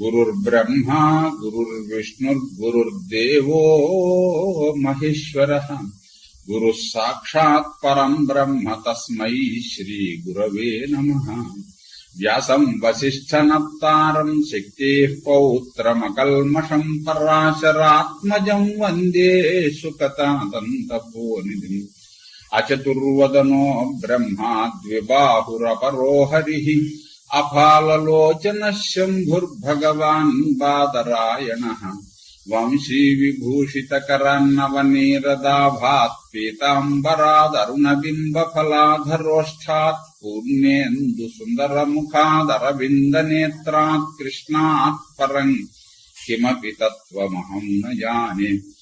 गुरुर्ब्रह्मा गुरुर्विष्णुर्गुरुर्देवो महेश्वर। गुरु साक्षात् परम ब्रह्म तस्म श्री गुरव नम। व्यास व्यासम् नारम शक्ति पौत्रमकल्मषम् पराशरात्मज वंदे सुकतादन्तपोनिधिम्। अचतुर्वदनो ब्रह्मा द्विबाहुरपरो हरि। अफालोचन अफाललोचनः शम्भुर्भगवान् बादरायणः वंशीविभूषितकरान्नवनीरदाभात् पीताम्बरादरुणबिम्बफलाधरोष्ठात् पूर्णेन्दुसुन्दरमुखादरविन्दनेत्रात् कृष्णात् परं किमपि तत्त्वमहम् न जाने।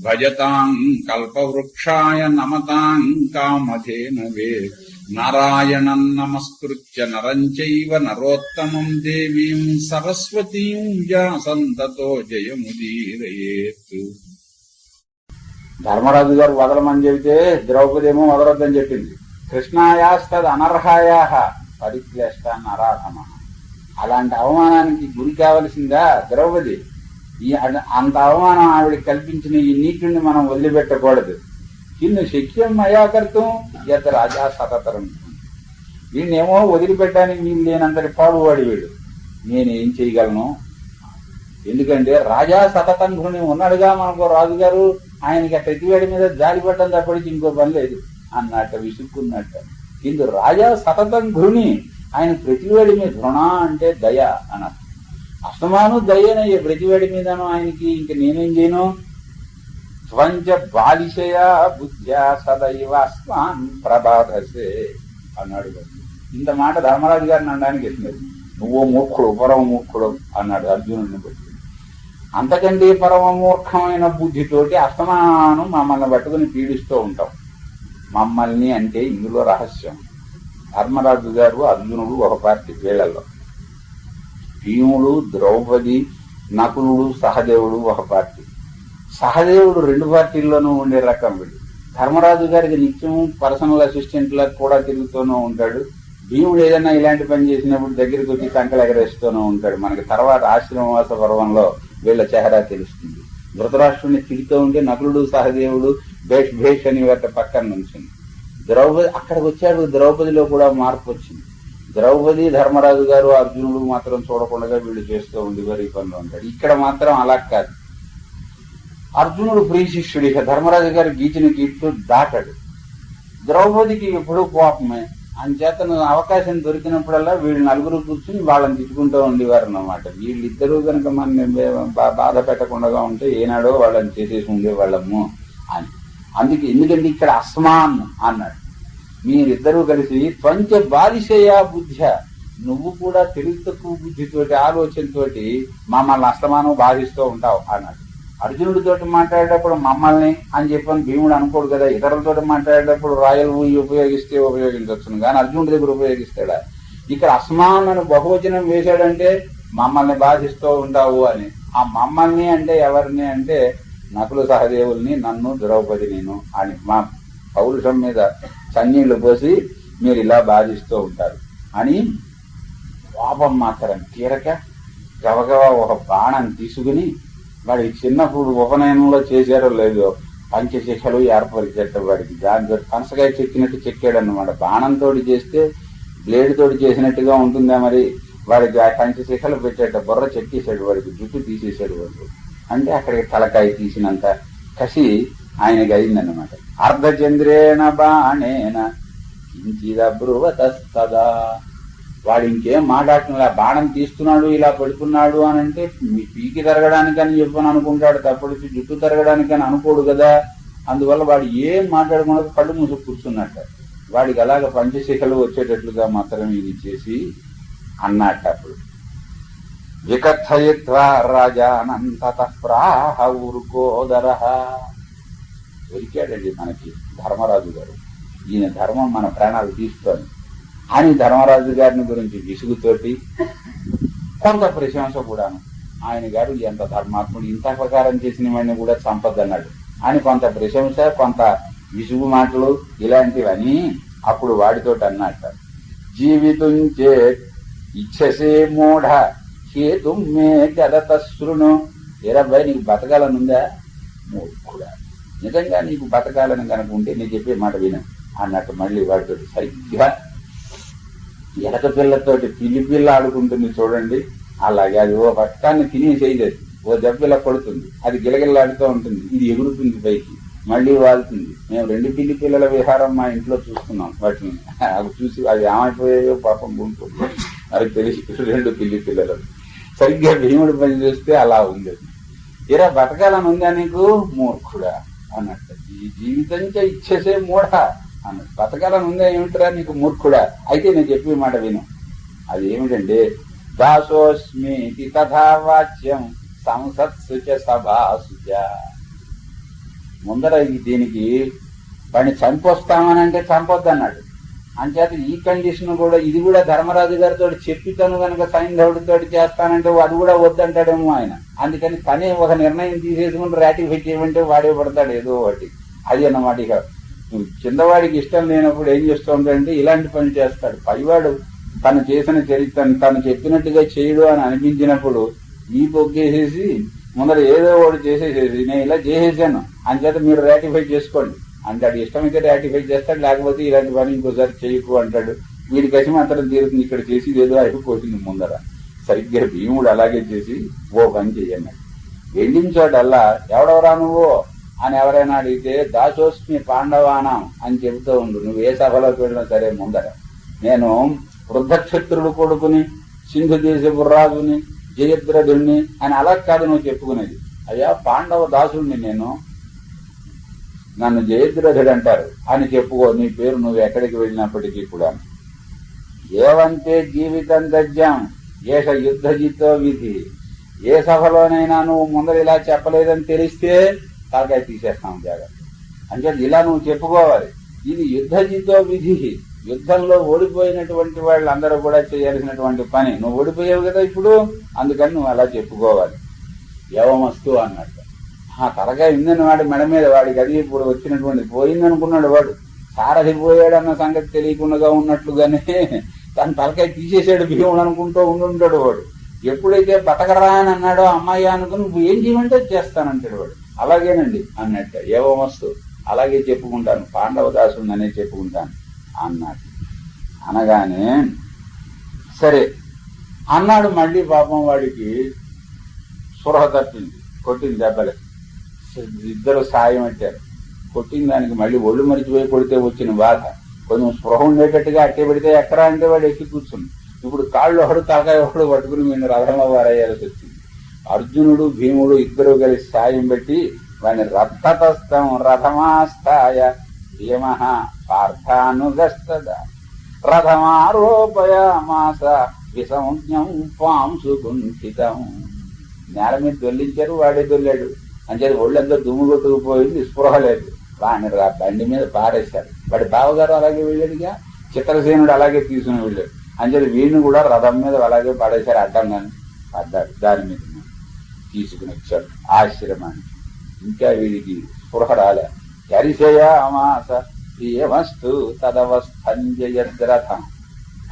శ్రీరామం భజతాం కల్పవృక్షాయ నమతాం కామధేనవే. నారాయణం నమస్కృత్య నరం చైవ నరోత్తమం దేవీం సరస్వతీం వ్యాసంతతో జయముదీరయేత్. ధర్మరాజు గారు వదలమని చెబితే ద్రౌపది ఏమో వదలొద్దని చెప్పింది. కృష్ణాయాస్తద్ అనర్హాయా పరిక్లేష్ట నరాధమ. అలాంటి అవమానానికి గురి కావలసిందా ద్రౌపది? ఈ అంత అవమానం ఆవిడ కల్పించిన ఈ నీటిని మనం వదిలిపెట్టకూడదు. కిన్ను శక్యం మయాకర్తం యత రాజా సతతరం. వీడినేమో వదిలిపెట్టడానికి వీలు లేనంతటి పాడువాడి వీడు. నేనేం చేయగలను? ఎందుకంటే రాజా సతతంఘుని ఉన్నాడుగా మనకు రాజుగారు ఆయనకి ఆ ప్రతివాడి మీద జాలి పడ్డం తప్పటికి ఇంకో పని లేదు అన్నట్ట విసుక్కున్నట్ట. ఇందు రాజా సతతం ఘృణి ఆయన ప్రతివాడి మీద రుణ అంటే దయ అనర్థం అస్తమాను దయనయ్య ప్రతివాడి మీదను ఆయనకి ఇంక నేనేం చేయను? త్వంచ బాలిశయా బుద్ధ్యా సదైవ అస్మాన్ ప్రభాధసే అన్నాడు ఇంత మాట ధర్మరాజు గారిని అనడానికి ఎట్లేదు. నువ్వు మూర్ఖుడు పరమ మూర్ఖుడు అన్నాడు అర్జునుడిని బట్టి అంతకంటే పరమ మూర్ఖమైన బుద్ధితోటి అస్తమానం మమ్మల్ని పట్టుకుని పీడిస్తూ ఉంటాం. మమ్మల్ని అంటే ఇందులో రహస్యం. ధర్మరాజు గారు అర్జునుడు ఒక పార్టీ వీళ్ళల్లో. భీముడు ద్రౌపది నకులుడు సహదేవుడు ఒక పార్టీ. సహదేవుడు రెండు పార్టీల్లోనూ ఉండే రకం వీడు. ధర్మరాజు గారికి నిత్యం పర్సనల్ అసిస్టెంట్ లా కూడా తిరుగుతూనే ఉంటాడు. భీముడు ఏదైనా ఇలాంటి పని చేసినప్పుడు దగ్గరికి వచ్చి కంకలు ఎగరేస్తూనే ఉంటాడు. మనకి తర్వాత ఆశ్రమవాస పర్వంలో వీళ్ళ చెహరా తెలుస్తుంది. ధృతరాష్ట్రుని తిరుగుతూ ఉంటే నకులుడు సహదేవుడు భేష్ భేష్ అని వాటి పక్కన నుంచింది. ద్రౌపది అక్కడికి వచ్చాడు ద్రౌపదిలో కూడా మార్పు వచ్చింది. ద్రౌపది ధర్మరాజు గారు అర్జునుడు మాత్రం చూడకుండా వీళ్ళు చేస్తూ ఉండేవారు ఈ పనిలో ఉంటాడు ఇక్కడ మాత్రం అలా కాదు. అర్జునుడు ప్రియ శిష్యుడు ఇక. ధర్మరాజు గారి గీచిన గీతు దాటాడు. ద్రౌపదికి ఎప్పుడూ కోపమే. అంచేతను అవకాశం దొరికినప్పుడల్లా వీళ్ళు నలుగురు కూర్చుని వాళ్ళని తిట్టుకుంటూ ఉండేవారు అన్నమాట. వీళ్ళిద్దరూ కనుక మన బాధ పెట్టకుండా ఉంటే ఏనాడో వాళ్ళని చేసేసి ఉండేవాళ్ళము అని. అందుకే ఎందుకంటే ఇక్కడ అస్మాన్ అన్నాడు. మీరిద్దరూ కలిసి త్వంచ బాలిశయా బుద్ధ్య. నువ్వు కూడా తెలివి తక్కువ బుద్ధితోటి ఆలోచనతోటి మమ్మల్ని అస్తమానం బాధిస్తూ ఉంటావు అన్నాడు. అర్జునుడితోటి మాట్లాడేటప్పుడు మమ్మల్ని అని చెప్పని భీముడు అనుకోడు కదా. ఇతరులతో మాట్లాడేటప్పుడు రాయల్ ఊయి ఉపయోగిస్తే ఉపయోగించవచ్చును. కానీ అర్జునుడి దగ్గర ఉపయోగిస్తాడా? ఇక్కడ అస్మాన్ బహువచనం వేశాడంటే మమ్మల్ని బాధిస్తూ ఉంటావు అని. ఆ మమ్మల్ని అంటే ఎవరిని అంటే నకులు సహదేవుల్ని నన్ను ద్రౌపది నేను అని. మా పౌరుషం మీద సన్నీళ్ళు పోసి మీరు ఇలా బాధిస్తూ ఉంటారు. అని కోపం మాత్రం తీరక గవగవ ఒక బాణం తీసుకుని వాడికి చిన్నప్పుడు ఉపనయనంలో చేశారో లేదో పంచశిఖలు ఏర్పరిచేట వాడికి దాంతో పనసకాయ చెక్కినట్టు చెక్కాడు అనమాట బాణంతో చేస్తే బ్లేడ్ తోటి చేసినట్టుగా ఉంటుందా మరి? వాడికి ఆ పంచశిఖలు పెట్టేట బుర్ర చెక్కేశాడు వాడికి జుట్టు తీసేశాడు వాడు. అంటే అక్కడికి తలకాయ తీసినంత కసి ఆయనకి అయిందన్నమాట అర్ధచంద్రేణ బాణేన కించిదబ్రువతస్తదా వాడు ఇంకేం మాట్లాడుతున్నా బాణం తీస్తున్నాడు ఇలా పడుకున్నాడు అని అంటే మీ పీకి తరగడానికని చెప్పని అనుకుంటాడు తప్పడిచి జుట్టు తరగడానికని అనుకోడు కదా. అందువల్ల వాడు ఏం మాట్లాడకుండా కళ్ళు మూసు కూర్చున్నట్ట. వాడికి అలాగ పంచశిఖలు వచ్చేటట్లుగా మాత్రం ఇది చేసి అన్నట్ట అప్పుడు. వికథయిత్వా రాజానంతత ప్రాహ ఊరుకోదర. దొరికాడండి మనకి ధర్మరాజు గారు. ఈయన ధర్మం మన ప్రాణాలు తీసుకొని. అని ధర్మరాజు గారిని గురించి విసుగుతోటి కొంత ప్రశంస కూడాను. ఆయన గారు ఎంత ధర్మాత్ముడు ఇంత ప్రకారం చేసిన వాడిని కూడా చంపద్దన్నాడు. అని కొంత ప్రశంస కొంత విసుగు మాటలు ఇలాంటివన్నీ అప్పుడు వాడితోటి అన్నట్ట జీవితం చే ఇచ్చసే మూఢ హేతు మే గదత శృణు ఎరబ్బై నీకు బతకాలనుందా? మూఢుడా నిజంగా నీకు బతకాలని కనుక ఉంటే నేను చెప్పే మాట విను. అన్నట్టు మళ్ళీ వాడితో సరిగ్గా ఎలక పిల్లతోటి పిల్లి పిల్ల ఆడుకుంటుంది చూడండి. అలాగే అది ఓ పట్టాన్ని తినేసేది ఓ దెబ్బలా కొడుతుంది. అది గిలగిల్లాడుతూ ఉంటుంది. ఇది ఎగురుతుంది పైకి. మళ్ళీ వాళ్తుంది. మేము రెండు పిల్లి పిల్లల విహారం మా ఇంట్లో చూస్తున్నాం వాటిని. అవి చూసి అవి ఏమైపోయాయో పాపం ఉంటుంది అది తెలిసి రెండు పిల్లి పిల్లలు. సరిగ్గా భీముడు పని చేస్తే అలా ఉంది ఇరా బతకాలని ఉందా నీకు? మూర్ఖుడా. అన్నట్టు. ఈ జీవితంచే ఇచ్చేసే మూఢ అన్నట్టు బతకాలని ఉందా ఏమిటరా నీకు మూర్ఖుడా? అయితే నేను చెప్పే మాట విను. అది ఏమిటంటే దాసోస్మి తథా వాచ్యం సంసత్సుచ సభాసుచ ముందర దీనికి వాడిని చంపొస్తామని అంటే అంచేత ఈ కండిషన్ కూడా ఇది కూడా ధర్మరాజు గారితో చెప్పి తను కనుక సైంధవుడితో చేస్తానంటే అది కూడా వద్దంటాడేమో ఆయన. అందుకని తనే ఒక నిర్ణయం తీసేసుకుని రాటిఫై చేయమంటే వాడే పడతాడు ఏదో ఒకటి. అది అన్నమాట ఇక. కిందవాడికి ఇష్టం లేనప్పుడు ఏం చేస్తూ ఉంటాడంటే ఇలాంటి పని చేస్తాడు. పైవాడు తను చేసిన చరిత్రను తను చెప్పినట్టుగా చేయడు అని అనిపించినప్పుడు ఈ పొగ్గేసేసి ముందర ఏదో ఒకటి చేసేసేసి నేను ఇలా చేసేసాను. అంచేత మీరు రాటిఫై చేసుకోండి. అంటాడు ఇష్టమైతే రాటిఫై చేస్తాడు లేకపోతే ఇలాంటి పని ఇంకోసారి చేయకు అంటాడు. వీడి కసిమ మాత్రం తీరుతుంది ఇక్కడ చేసి ఏదో అయిపోతుంది ముందర. సరిగ్గా భీముడు అలాగే చేసి ఓ పని చేయన్నాడు వెళ్ళిన చోటల్లా ఎవడెవరా నువ్వు? అని ఎవరైనా అడిగితే దాచోస్మి పాండవానం అని చెబుతూ ఉండు. నువ్వు ఏ సభలోకి వెళ్ళినా సరే ముందర. నేను వృద్ధక్షత్రుడు కొడుకుని సింధు దేశపు రాజుని జయద్రథుణ్ణి అని అలా కాదు నువ్వు చెప్పుకునేది. అయ్యా పాండవ దాసుడిని నేను. నన్ను జయద్రథుడు అంటారు అని చెప్పుకో నీ పేరు నువ్వు ఎక్కడికి వెళ్ళినప్పటికీ కూడా. ఏవంతే జీవితం దజ్జం ఏష యుద్ధజితో విధి. ఏ సభలోనైనా నువ్వు ముందర ఇలా చెప్పలేదని తెలిస్తే తలకాయ తీసేస్తాం జాగ్రత్త. అంటే ఇలా నువ్వు చెప్పుకోవాలి. ఇది యుద్ధ జీతో విధి. యుద్ధంలో ఓడిపోయినటువంటి వాళ్ళందరూ కూడా చేయాల్సినటువంటి పని. నువ్వు ఓడిపోయావు కదా ఇప్పుడు అందుకని నువ్వు అలా చెప్పుకోవాలి. యవమస్తు అన్నట్టు. ఆ తలకాయ ఇందని వాడి మెడ మీద వాడికి అది ఇప్పుడు వచ్చినటువంటి పోయిందనుకున్నాడు వాడు. సారథి పోయాడన్న సంగతి తెలియకుండా ఉన్నట్లుగానే తన తలకాయ తీసేసాడు భీముడు అనుకుంటూ ఉండుంటాడు వాడు. ఎప్పుడైతే బతకరా అని అన్నాడో అమ్మాయి అనుకుని నువ్వు ఏం చేయమంటే చేస్తానంటాడు వాడు. అలాగేనండి అన్నట్టు ఏవమస్తు అలాగే చెప్పుకుంటాను. పాండవదాసుందనే చెప్పుకుంటాను అన్నాడు. అనగానే సరే అన్నాడు మళ్ళీ పాపం వాడికి సురహ తప్పింది కొట్టింది దెబ్బలకి. ఇద్దరు సాయం పెట్టారు కొట్టిన దానికి మళ్ళీ ఒళ్ళు మరిచిపోయి కొడితే వచ్చిన బాధ. కొంచెం స్పృహ ఉండేటట్టుగా అట్టే పెడితే ఎక్కడా అంటే వాడు ఎక్కి కూర్చుంది ఇప్పుడు కాళ్ళు ఒకడు తలకాయ ఒకడు పట్టుకుని మీరు రథంలో వారయ్యాల్సి వచ్చింది. అర్జునుడు భీముడు ఇద్దరు కలిసి సాయం పెట్టి వాడిని రథతస్థం రథమాస్థాయ భీమ పార్థానుగస్తద. రథమారోపయామాస విసంజ్ఞం పాంసుకుంఠితం నేల మీద దొల్లించారు వాడే దొల్లాడు. అంచేది ఒళ్ళంతా దుమ్ము కొట్టుకుపోయింది స్పృహ లేదు. వాడిని రా బండి మీద పారేశారు. వాడి బావగారు అలాగే వెళ్ళాడుగా చిత్రసేనుడు అలాగే తీసుకుని వెళ్ళాడు. అంచేది వీడిని కూడా రథం మీద అలాగే పడేశారు అడ్డంగాని. పడ్డాడు దాని మీద తీసుకుని వచ్చాడు ఆశ్రమానికి. ఇంకా వీడికి స్పృహ రాలే. హరిశయామాస ప్రియమస్తు తదవస్థంజయద్రథం.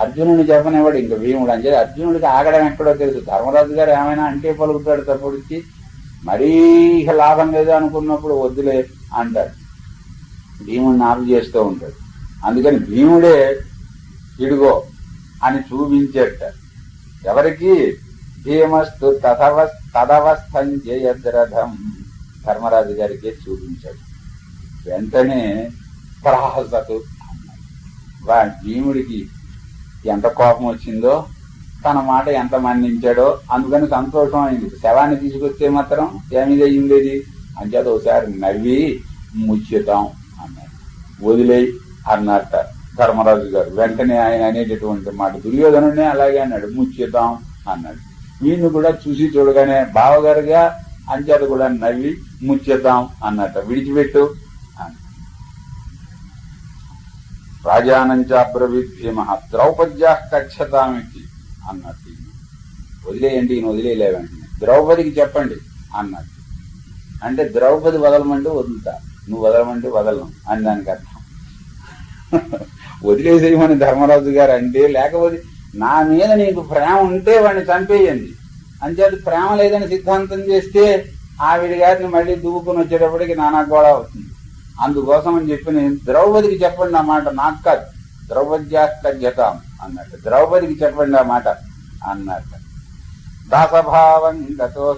అర్జునుని చెప్పనివాడు ఇంక భీముడు. అంటే అర్జునుడికి ఆగడం ఎక్కడో తెలుసు. ధర్మరాజు గారు ఏమైనా అంటే పలుకుతాడు తప్పుడికి మరీ ఇక లాభం లేదు అనుకున్నప్పుడు వద్దులే అంటాడు. భీముడిని ఆపు చేస్తూ ఉంటాడు. అందుకని భీముడే ఇడుగో అని చూపించేట. ఎవరికి? భీమస్తు తదవ తదవస్థం జయద్రథం ధర్మరాజు గారికి చూపించాడు. వెంటనే ప్రహసతు అన్నాడు. వా భీముడికి ఎంత కోపం వచ్చిందో తన మాట ఎంత మన్నించాడో అందుకని సంతోషం అయింది శవాన్ని తీసుకొస్తే మాత్రం ఏమిది అయ్యింది అంచేత ఒకసారి నవ్వి ముచ్చుతాం అన్నాడు. వదిలేయి అన్నట్ట ధర్మరాజు గారు. వెంటనే ఆయన అనేటటువంటి మాట దుర్యోధనునే అలాగే అన్నాడు. ముచ్చుతాం అన్నాడు. వీళ్ళు కూడా చూసి చూడగానే బావగారుగా అంచేత కూడా నవ్వి ముచ్చుతాం అన్నట్ట విడిచిపెట్టు అన్నాడు. రాజానంచాబ్రవీత్ భీమ ద్రౌపద్యా కక్షతామితి అన్నట్టు వదిలేయండి ఈయన వదిలేయలేవండి ద్రౌపదికి చెప్పండి అన్నట్టు అంటే ద్రౌపది వదలమంటే వదులుతా. నువ్వు వదలమంటే వదలను అని దానికి అర్థం. వదిలేసేయమని ధర్మరాజు గారు అంటే లేకపోతే నా మీద నీకు ప్రేమ ఉంటే వాడిని చంపేయండి. అంచేది ప్రేమ లేదని సిద్ధాంతం చేస్తే ఆవిడ గారిని మళ్ళీ దువ్వుకుని వచ్చేటప్పటికి నానా గోళ అవుతుంది. అందుకోసం అని చెప్పి నేను ద్రౌపదికి చెప్పండి ఆ మాట నాకు కాదు. ద్రౌపద్యాస్తజ్యతాం అన్నట్టు. ద్రౌపదికి చెప్పండి ఆ మాట అన్నట్టు. దాసభావం గతో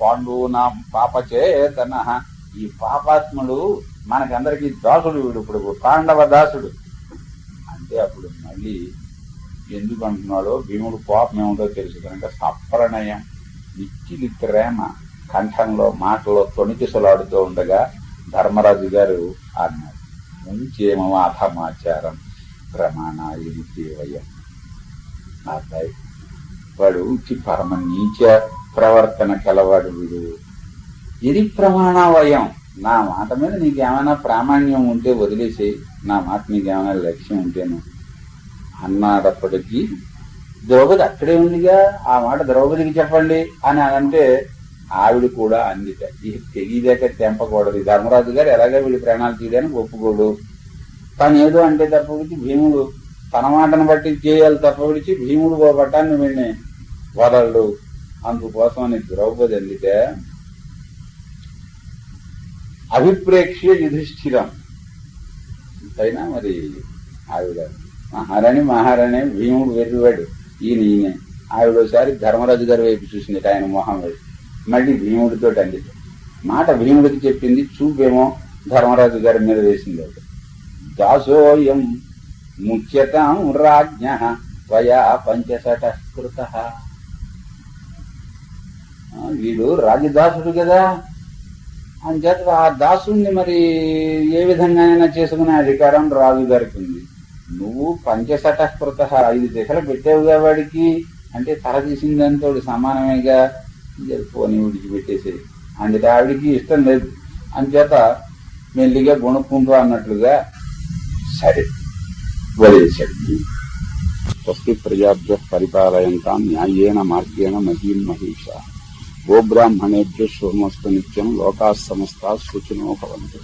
పాండూనాం పాపచేతన. ఈ పాపాత్ముడు మనకందరికి దాసుడు వీడు ఇప్పుడు పాండవ దాసుడు. అంటే అప్పుడు మళ్ళీ ఎందుకు అంటున్నాడో భీముడు కోపం ఏముందో తెలుసు కనుక సప్రణయం నిచ్చిలి ప్రేమ కంఠంలో మాటలో తొణికిసలాడుతూ ఉండగా ధర్మరాజు గారు అన్నారు. ముంచేమవాధమాచారం ప్రమాణాయి దేవయ అబ్బాయి వాడు ఉచి పరమ నీచ ప్రవర్తన కలవాడు వీడు ఇది ప్రమాణవయం నా మాట మీద నీకేమైనా ప్రామాణ్యం ఉంటే వదిలేసి నా మాట నీకేమైనా లక్ష్యం ఉంటేను అన్నాడప్పటికీ ద్రౌపది అక్కడే ఉందిగా ఆ మాట ద్రౌపదికి చెప్పండి అని అంటే ఆవిడ కూడా అందిట ఇది తెలియదాక తెంపకూడదు. ఈ ధర్మరాజు గారు ఎలాగో వీడి ప్రాణాలు తీయడానికి ఒప్పుకోడు. తను ఏదో అంటే తప్ప విడిచి భీముడు తన మాటను బట్టి చేయాలి తప్ప విడిచి భీముడు ఓ పట్టాన్ని వీడిని వదలడు. అందుకోసమని ద్రౌపది అందితే అభిప్రేక్ష్య యుధిష్ఠిరం. అయినా మరి ఆవిడ మహారాణి మహారాణి భీముడు వెర్రివాడు ఈయన ఈయనే ఆవిడ ఒకసారి ధర్మరాజు గారి వైపు చూసింది ఆయన మొహం వైపు మళ్ళీ భీముడితో అంది మాట భీముడికి చెప్పింది చూపేమో ధర్మరాజు గారి మీద వేసింది. ఒకటి దాసోయం ముఖ్యతం రాజ్ఞ త్వయా పంచశట కృత వీడు రాజదాసుడు కదా. అంచేత ఆ దాసుని మరి ఏ విధంగానైనా చేసుకునే అధికారం రాజు గారికి ఉంది. నువ్వు పంచశటస్కృత ఐదు దిశలు పెట్టావుగా వాడికి. అంటే తల తీసిందంతో సమానమేగా. పోనీ విడిచిపెట్టేసి. అందుకే ఆవిడికి ఇష్టం లేదు. అంచేత మెల్లిగా గుణుక్కుంటూ అన్నట్లుగా సరే వదిలేశాడు. స్వస్తి ప్రజాభ్య పరిపాలయంతాం న్యాయేన మార్గేణ మహీం మహిష. గోబ్రాహ్మణేభ్య సోమస్తు నిత్యం లోకా సమస్త సూచనో భవంతు.